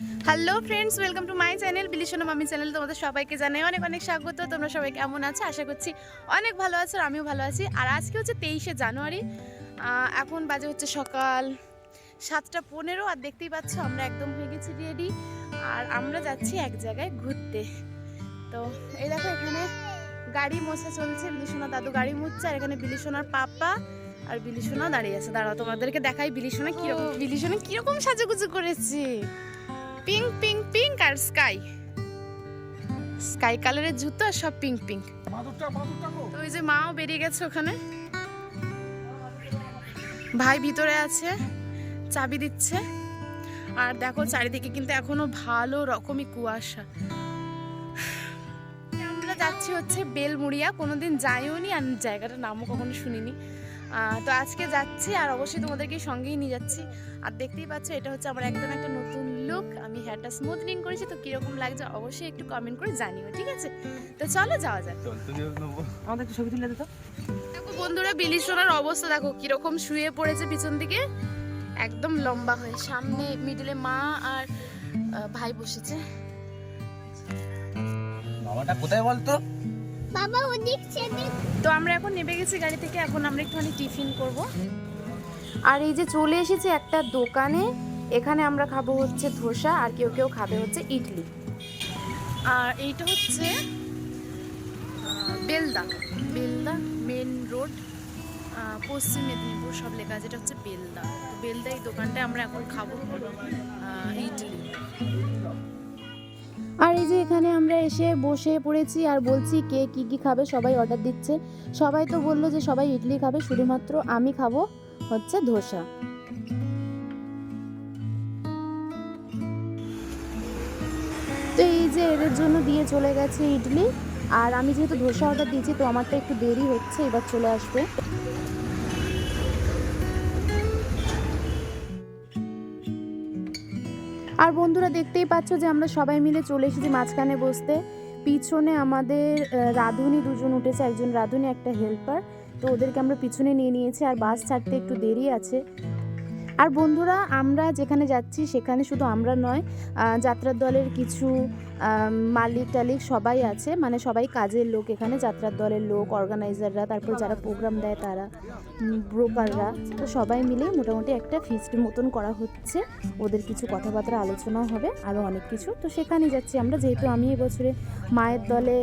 Hello friends welcome to my channel Bilishon মামি channel তোমাদের সবাইকে জানাই অনেক অনেক স্বাগত। তোমরা সবাই কেমন আছো? আশা করছি অনেক ভালো আছো আমিও ভালো আছি। আর আজকে হচ্ছে তেইশে জানুয়ারি। এখন বাজে হচ্ছে সকাল সাতটা পনেরো আর দেখতেই পাচ্ছ আমরা একদম হয়ে গেছি রেডি আর আমরা যাচ্ছি এক জায়গায় ঘুরতে। তো এই দেখো এখানে গাড়ি মোছা চলছে বিলিশোনা দাদু গাড়ি মুছছে আর এখানে বিলিশোনার পাপা আর বিলিশোনা দাঁড়িয়ে আছে। দাঁড়াও, তোমাদেরকে দেখাই বিলিশোনা কীরকম বিলিশোনা কীরকম সাজুগুজু করেছে। পিঙ্ক পিঙ্ক পিঙ্ক আর স্কাই। স্কাই কালারের জুতো আর সব পিঙ্ক পিঙ্ক তো ওই যে মাও বেরিয়ে গেছে ওখানে। ভাই ভিতরে আছে চাবি দিচ্ছে। আর দেখো চারিদিকে কিন্তু এখনও ভালো রকমই কুয়াশা। আমরা যাচ্ছি হচ্ছে বেলমুড়িয়া কোনোদিন যাইও নি আর জায়গাটার নামও কখনো শুনিনি। তো আজকে যাচ্ছি আর অবশ্যই তোমাদেরকে সঙ্গেই নিয়ে যাচ্ছি। আর দেখতেই পাচ্ছ এটা হচ্ছে আমার একদম একটা নতুন লুক আমি হেয়ারটা স্মুথনিং করেছি তো কীরকম লাগছে অবশ্যই একটু কমেন্ট করে জানিও ঠিক আছে? তো চলো যাওয়া যাক। আমাদের একটু ছবি তুলে দিত দেখো বন্ধুরা বিলি সোনার অবস্থা দেখো কীরকম শুয়ে পড়েছে পিছন দিকে। একদম লম্বা হয়ে সামনে মিডলে মা আর ভাই বসেছে। বাবাটা কোথায় বলতো? বাবা ওদিক সেদিক। তো আমরা এখন নেমে গেছি গাড়ি থেকে এখন আমরা একটুখানি টিফিন করব। আর এই যে চলে এসেছি একটা দোকানে এখানে আমরা খাব হচ্ছে ধোসা আর কেউ কেউ খাবে হচ্ছে ইডলি। আর এইটা হচ্ছে বেলদা। বেলদা মেন রোড পশ্চিম মেদিনীপুর সব লেখা আছে এটা হচ্ছে বেলদা। তো বেলদা এই দোকানটায় আমরা এখন খাব ইডলি। আর এই যে এখানে আমরা এসে বসে পড়েছি আর বলছি কে কি কি খাবে সবাই অর্ডার দিচ্ছে। সবাই তো বলল যে সবাই ইডলি খাবে শুধুমাত্র আমি খাব হচ্ছে ধোসা। এদের জন্য দিয়ে চলে গেছে ইডলি। আর আমি যেহেতু ধোসা অর্ডার দিয়েছি, তো আমারটা একটু দেরি হচ্ছে, এবার চলে আসবে। আর বন্ধুরা, দেখতেই পাচ্ছ যে আমরা সবাই মিলে চলে এসেছি মাঝখানে বসতে। পিছনে আমাদের রাঁধুনি দুজন উঠেছে, একজন রাঁধুনি, একটা হেল্পার। তো ওদেরকে আমরা পিছনে নিয়ে নিয়েছি, আর বাস ছাড়তে একটু দেরি আছে। আর বন্ধুরা, আমরা যেখানে যাচ্ছি সেখানে শুধু আমরা নয় যাত্রার দলের কিছু মালিক টালিক সবাই আছে। মানে সবাই কাজের লোক এখানে, যাত্রার দলের লোক, অর্গানাইজাররা, তারপর যারা প্রোগ্রাম দেয় তারা ব্রোকাররা। তো সবাই মিলে মোটামুটি একটা ফিস্ট মতন করা হচ্ছে। ওদের কিছু কথাবার্তা আলোচনা হবে, আরও অনেক কিছু। তো সেখানেই যাচ্ছি আমরা। যেহেতু আমি এবছরে মায়ের দলে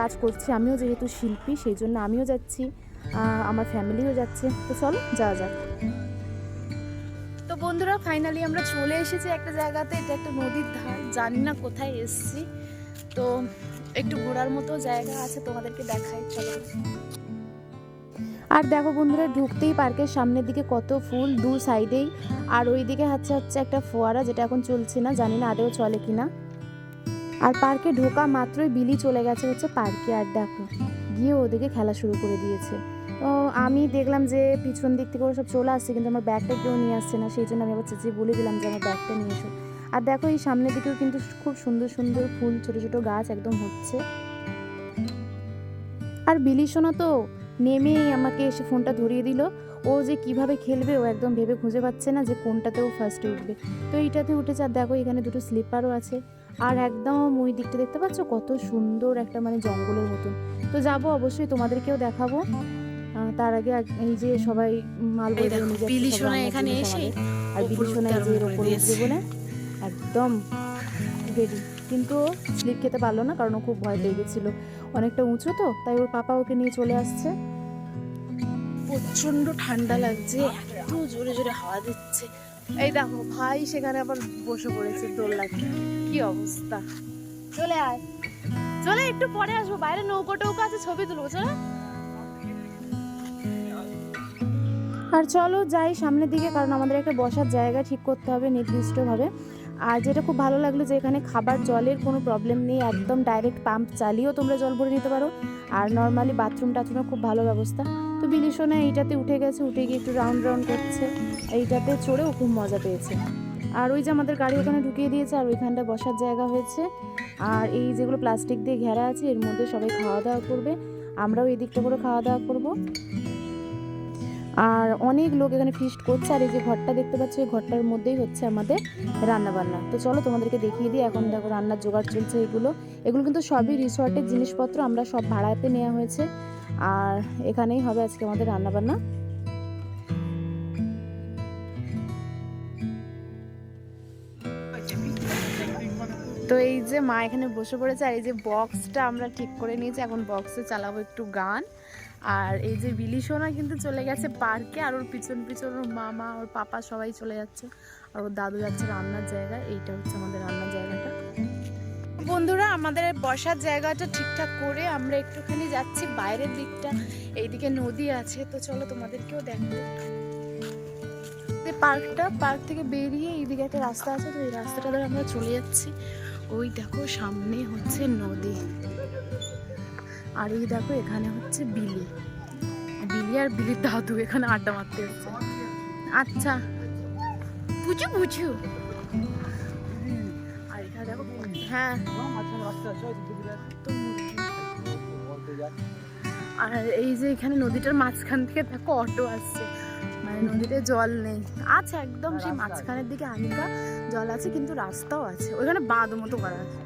কাজ করছি, আমিও যেহেতু শিল্পী, সেই জন্য আমিও যাচ্ছি আমার ফ্যামিলিও যাচ্ছে। তো চলো, যাওয়া যাক। ফাইনালি আমরা চলে এসেছি একটা জায়গাতে, এটা একটা নদীর ধার। জানি না কোথায় এসেছি। তো একটু ঘোরার মতো জায়গা আছে, তোমাদেরকে দেখাই, চলো। আর দেখো বন্ধুরা, ঢুকতেই পার্কের সামনের দিকে কত ফুল দু সাইডেই। আর ওই দিকে হচ্ছে হচ্ছে একটা ফোয়ারা, যেটা এখন চলছে না, জানি না আদেও চলে কিনা। আর পার্কে ঢোকা মাত্রই বিলি চলে গেছে হচ্ছে পার্কে, আর দেখো, গিয়ে ওদিকে খেলা শুরু করে দিয়েছে। তো আমি দেখলাম যে পিছন দিক থেকে ওরা সব চলে আসছে, কিন্তু আমার ব্যাগটা কেউ নিয়ে আসছে না। সেই জন্য আমি আবার চেঁচিয়ে বলে দিলাম যে আমার ব্যাগটা নিয়ে এসো। আর দেখো, এই সামনের দিকেও কিন্তু খুব সুন্দর সুন্দর ফুল, ছোট ছোট গাছ একদম হচ্ছে। আর বিলি সোনা তো নেমেই আমাকে এসে ফোনটা ধরিয়ে দিল। ও যে কীভাবে খেলবে, ও একদম ভেবে খুঁজে পাচ্ছে না যে কোনটাতে ও ফার্স্টে উঠবে। তো এইটাতে উঠেছে, আর দেখো, এখানে দুটো স্লিপারও আছে। আর একদম ওই দিকটা দেখতে পাচ্ছ? কত সুন্দর একটা মানে জঙ্গলের মতন। তো যাব অবশ্যই, তোমাদেরকেও দেখাবো। তার আগে এই যে সবাই মাল এই বিলি সোনা এখানে এসে আর ওপরে বিলি সোনা উঠতে যে ওপরে উঠবে বলে একদম রেডি কিন্তু স্লিপ খেতে পারল না কারণ ও খুব ভয় পেয়ে গেছিল। অনেকটা উঁচু তো তাই ওর পাপা ওকে নিয়ে চলে আসছে। প্রচণ্ড ঠান্ডা লাগছে এত জোরে জোরে হাওয়া দিচ্ছে। এই দেখো ভাই সেখানে আবার বসে পড়েছে দোলনাতে কি অবস্থা। চলে আয়। চলে একটু পরে আসব। বাইরে নৌকো টৌকো আছে ছবি তুলবো চলো। আর চলো যাই সামনের দিকে, কারণ আমাদের একটা বসার জায়গা ঠিক করতে হবে নির্দিষ্টভাবে। আর যেটা খুব ভালো লাগল যে এখানে খাবার জলের কোনো প্রবলেম নেই, একদম ডাইরেক্ট পাম্প চালিয়েও তোমরা জল ভরে নিতে পারো। আর নর্মালি বাথরুম টাথরুমের খুব ভালো ব্যবস্থা। তো বিলিশনে এইটাতে উঠে গেছে, উঠে গিয়ে একটু রাউন্ড রাউন্ড করছে। এইটাতে চড়েও খুব মজা পেয়েছে। আর ওই যে আমাদের গাড়ি ওখানে ঢুকিয়ে দিয়েছে, আর ওইখানটা বসার জায়গা হয়েছে। আর এই যেগুলো প্লাস্টিক দিয়ে ঘেরা আছে, এর মধ্যে সবাই খাওয়া দাওয়া করবে। আমরাও এই দিকটা করে খাওয়া দাওয়া করব। আর অনেক লোক এখানে ফিস্ট করছে আর এই যে ঘরটা দেখতে পাচ্ছ, এই ঘরটার মধ্যেই হচ্ছে আমাদের রান্নাবান্না। তো চলো তোমাদেরকে দেখিয়ে দিই, এখন দেখো রান্নার জোগাড় চলছে এগুলো। এগুলো কিন্তু সবই রিসর্টের জিনিসপত্র, আমরা সব ভাড়াতে নেওয়া হয়েছে। আর এখানেই হবে আজকে আমাদের রান্নাবান্না। তো এই যে মা এখানে বসে পড়েছে, আর এই যে বক্সটা আমরা ঠিক করে নিয়েছি, এখন বক্সে চালাবো একটু গান। আর এই যে বিলি সোনা কিন্তু চলে গেছে পার্কে, আর ওর পিছন পিছন ওর মামা, ওর পাপা সবাই চলে যাচ্ছে। আর ওর দাদু যাচ্ছে রান্নার জায়গায় এইটা হচ্ছে আমাদের রান্নার জায়গাটা। বন্ধুরা, আমাদের বসার জায়গাটা ঠিকঠাক করে আমরা একটুখানি যাচ্ছি বাইরের দিকটা। এইদিকে নদী আছে, তো চলো তোমাদেরকেও দেখো। পার্কটা, পার্ক থেকে বেরিয়ে এইদিকে একটা রাস্তা আছে, তো এই রাস্তাটা ধরে আমরা চলে যাচ্ছি। ওই দেখো, সামনে হচ্ছে নদী। আর এই দেখো এখানে হচ্ছে বিলি। বিলি আর বিলির দাদু এখানে আড্ডা মারতে হচ্ছে আচ্ছা। বুঝু বুঝু। আর দেখো হ্যাঁ। আর এই যে এখানে নদীটার মাঝখান থেকে দেখো অটো আসছে। মানে নদীতে জল নেই। আছে একদম সেই মাঝখানের দিকে হালকা জল আছে, কিন্তু রাস্তাও আছে। ওইখানে বাঁধ মতো করা আছে।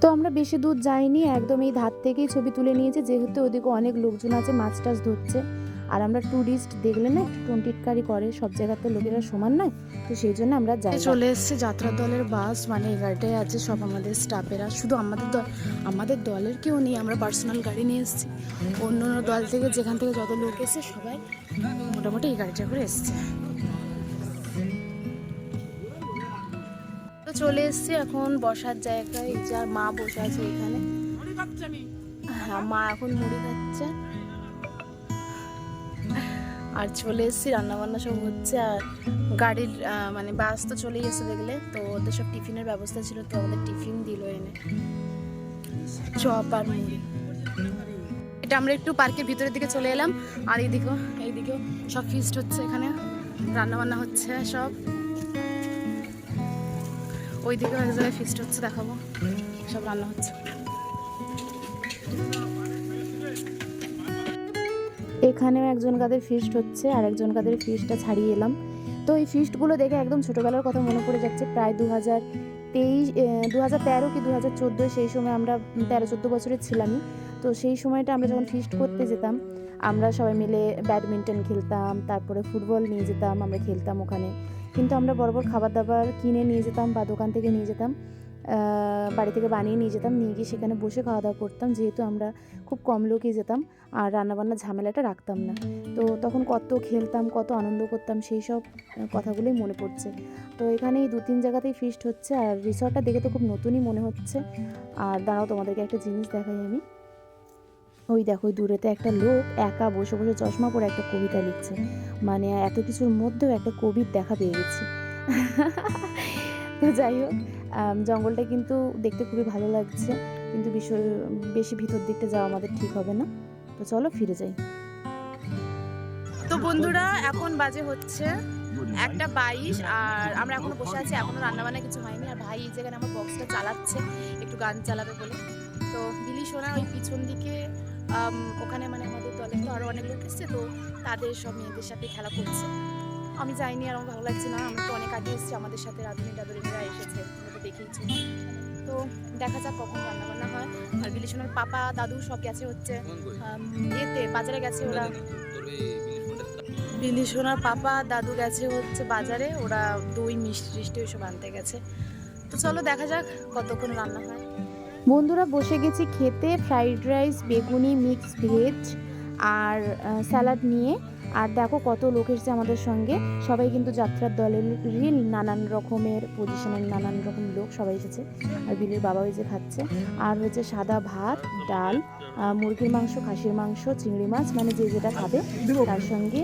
তো আমরা বেশি দূর যাইনি, একদম এই ধার থেকেই ছবি তুলে নিয়েছি, যেহেতু ওদিকে অনেক লোকজন আছে, মাছ টাছ ধরছে। আর আমরা ট্যুরিস্ট দেখলে না টোনটিটকারি করে, সব জায়গাতে লোকেরা সমান নয়, তো সেই জন্য আমরা যাই চলে এসছে যাত্রা দলের বাস মানে এই গাড়িটাই আছে, সব আমাদের স্টাফেরা শুধু আমাদের দল, আমাদের দলের কেউ নেই, আমরা পার্সোনাল গাড়ি নিয়ে এসেছি। অন্য অন্য দল থেকে যেখান থেকে যত লোক এসেছে, সবাই মোটামুটি এই গাড়িটা করে এসছে। চলে এসছি, এখন বসার জায়গায় এই যে আর মা বসে আছে এখানে। হ্যাঁ মা এখন মুড়ি খাচ্ছে। আর চলে এসেছি, রান্নাবান্না সব হচ্ছে, আর গাড়ির মানে বাস তো চলেই এসে দেখলে, তো ওদের সব টিফিনের ব্যবস্থা ছিল, তো আমাদের টিফিন দিল এনে। চপ আর মুড়ি। এটা আমরা একটু পার্কের ভিতরের দিকে চলে এলাম, আর এইদিকেও এইদিকেও সব ফিস্ট হচ্ছে এখানে রান্না বান্না হচ্ছে সব। ওইদিকেও এক জায়গায় ফিস্ট হচ্ছে, দেখাবো। সব রান্না হচ্ছে। এখানেও একজন কাদের ফিস্ট হচ্ছে, আর একজন কাদের ফিস্টটা ছাড়িয়ে এলাম। তো এই ফিস্টগুলো দেখে একদম ছোটোবেলার কথা মনে পড়ে যাচ্ছে, প্রায় দু হাজার তেইশ দু হাজার তেরো কি দু হাজার চোদ্দ সেই সময় আমরা তেরো চোদ্দ বছরের ছিলামই। তো সেই সময়টা আমরা যখন ফিস্ট করতে যেতাম, আমরা সবাই মিলে ব্যাডমিন্টন খেলতাম, তারপরে ফুটবল নিয়ে যেতাম, আমরা খেলতাম ওখানে। কিন্তু আমরা বরাবর খাবার দাবার কিনে নিয়ে যেতাম বা দোকান থেকে নিয়ে যেতাম বাড়ি থেকে বানিয়ে নিয়ে যেতাম, নিয়ে গিয়ে সেখানে বসে খাওয়া দাওয়া করতাম, যেহেতু আমরা খুব কম লোকই যেতাম আর রান্নাবান্নার ঝামেলাটা রাখতাম না। তো তখন কত খেলতাম, কত আনন্দ করতাম, সেই সব কথাগুলোই মনে পড়ছে। তো এখানে এই দু তিন জায়গাতেই ফিস্ট হচ্ছে আর রিসর্টটা দেখে তো খুব নতুনই মনে হচ্ছে। আর দাঁড়াও তোমাদেরকে একটা জিনিস দেখাই আমি। ওই দেখো দূরেতে একটা লোক একা বসে বসে চশমা পরে একটা কবিতা লিখছে। মানে এত কিছুর মধ্যেও একটা কবির দেখা পেয়ে গেছি। তো যাই হোক জঙ্গলটা কিন্তু দেখতে খুবই ভালো লাগছে। কিন্তু বিষয়, বেশি ভিতর দিকটা যাওয়া আমাদের ঠিক হবে না। তো চলো ফিরে যাই। তো বন্ধুরা, এখন বাজে হচ্ছে একটা বাইশ, আর আমরা এখনও বসে আছি, এখনও রান্না বান্না কিছু হয়নি। আর ভাই এই জায়গায় আমার বক্সটা চালাচ্ছে, একটু গান চালাবে বলে। তো বিলি, সোনা, ওই পিছন দিকে ওখানে মানে আমাদের দলে তো আরও অনেক লোক এসছে, তো তাদের সব মেয়েদের সাথে খেলা করছে। আমি যাইনি আর আমার ভালো লাগছে না, আমি তো অনেক আগে এসেছি, আমাদের সাথে রাধুনি টাদুরিরা এসেছে তো দেখেইছো তো দেখা যাক কখন রান্না বান্না হয়। আর বিলি সোনার পাপা, দাদু সব গেছে হচ্ছে ইয়েতে বাজারে গেছে ওরা। বিলি সোনার পাপা, দাদু গেছে হচ্ছে বাজারে, ওরা দই মিষ্টি টিষ্টি ওইসব আনতে গেছে। তো চলো দেখা যাক কতক্ষণ রান্না হয়। বন্ধুরা বসে গেছি খেতে ফ্রাইড রাইস বেগুনি মিক্স ভেজ আর স্যালাড নিয়ে। আর দেখো কত লোক এসেছে আমাদের সঙ্গে। সবাই কিন্তু যাত্রার দলের রিল নানান রকমের পজিশনের নানান রকম লোক সবাই এসেছে। আর বিলির বাবা ওই যে খাচ্ছে। আর হয়েছে সাদা ভাত, ডাল মুরগির মাংস, খাসির মাংস, চিংড়ি মাছ মানে যে যেটা খাবে, তার সঙ্গে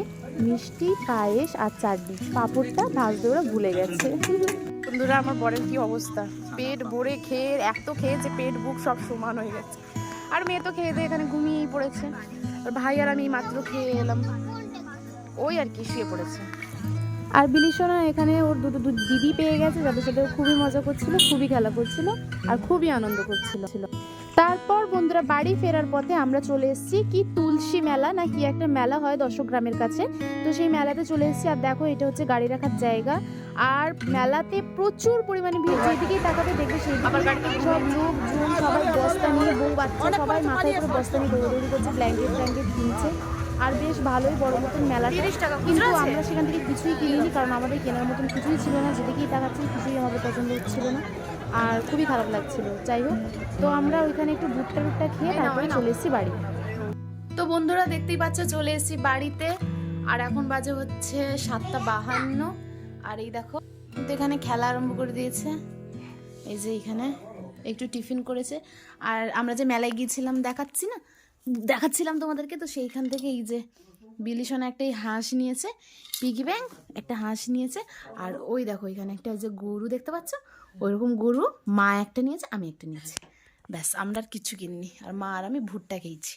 মিষ্টি, পায়েস আর চাটনি। পাঁপড়টা ভাজতে ওরা ভুলে গেছে। বন্ধুরা, আমার বরের কি অবস্থা? পেট ভরে খেয়ে, এত খেয়েছে পেট, বুক সব সমান হয়ে গেছে। আর মেয়ে তো খেয়ে দিয়ে এখানে ঘুমিয়েই পড়েছে। আর ভাই আর আমি মাত্র খেয়ে এলাম। ওই আর কি, শুয়ে পড়েছে। আর বিলিশনা এখানে ওর দুটো দিদি পেয়ে গেছে, যাদের সাথে খুবই মজা করছিল, খুবই খেলা করছিল, আর খুবই আনন্দ করছিল। তারপর বন্ধুরা বাড়ি ফেরার পথে আমরা চলে এসেছি কি তুলসী মেলা না কি একটা মেলা হয় দশক গ্রামের কাছে। তো সেই মেলাতে চলে এসেছি আর দেখো এটা হচ্ছে গাড়ি রাখার জায়গা। আর মেলাতে প্রচুর পরিমাণে ভিড় যেদিকেই তাকাতে দেখবে সেই সব লোক জুম সবাই বস্তা নিয়ে বউ বাচ্চা সবাই মাথায় করে বস্তা নিয়ে দৌড়ি করছে ব্ল্যাঙ্কেট ব্ল্যাঙ্কেট কিনছে। আর বেশ ভালোই বড় মতন টাকা কিন্তু আমরা সেখান থেকে কিছুই কিনিনি কারণ আমাদের কেনার মতন কিছুই ছিল না। যেদিকেই তাকাচ্ছি কিছুই আমাদের পছন্দ হচ্ছিল না। আর খুবই খারাপ লাগছিল। যাই হোক তো আমরা ওইখানে একটু ভুট্টা টুট্টা খেয়ে তারপরে চলে এসেছি বাড়ি। তো বন্ধুরা দেখতেই পাচ্ছ চলে এসেছি বাড়িতে। আর এখন বাজে হচ্ছে সাতটা বাহান্ন। আর এই দেখো কিন্তু এখানে খেলা আরম্ভ করে দিয়েছে। এই যে এখানে একটু টিফিন করেছে। আর আমরা যে মেলায় গিয়েছিলাম দেখাচ্ছি না? দেখাচ্ছিলাম তোমাদেরকে, তো সেইখান থেকে এই যে বিলিশন একটা হাঁস নিয়েছে পিগি ব্যাং একটা হাঁস নিয়েছে, আর ওই দেখো এখানে একটা ওই যে গরু দেখতে পাচ্ছ? ওইরকম গরু, মা একটা নিয়েছে, আমি একটা নিয়েছি। ব্যাস, আমরা আর কিচ্ছু কিনিনি, আর মা আর আমি ভুট্টা খেয়েছি।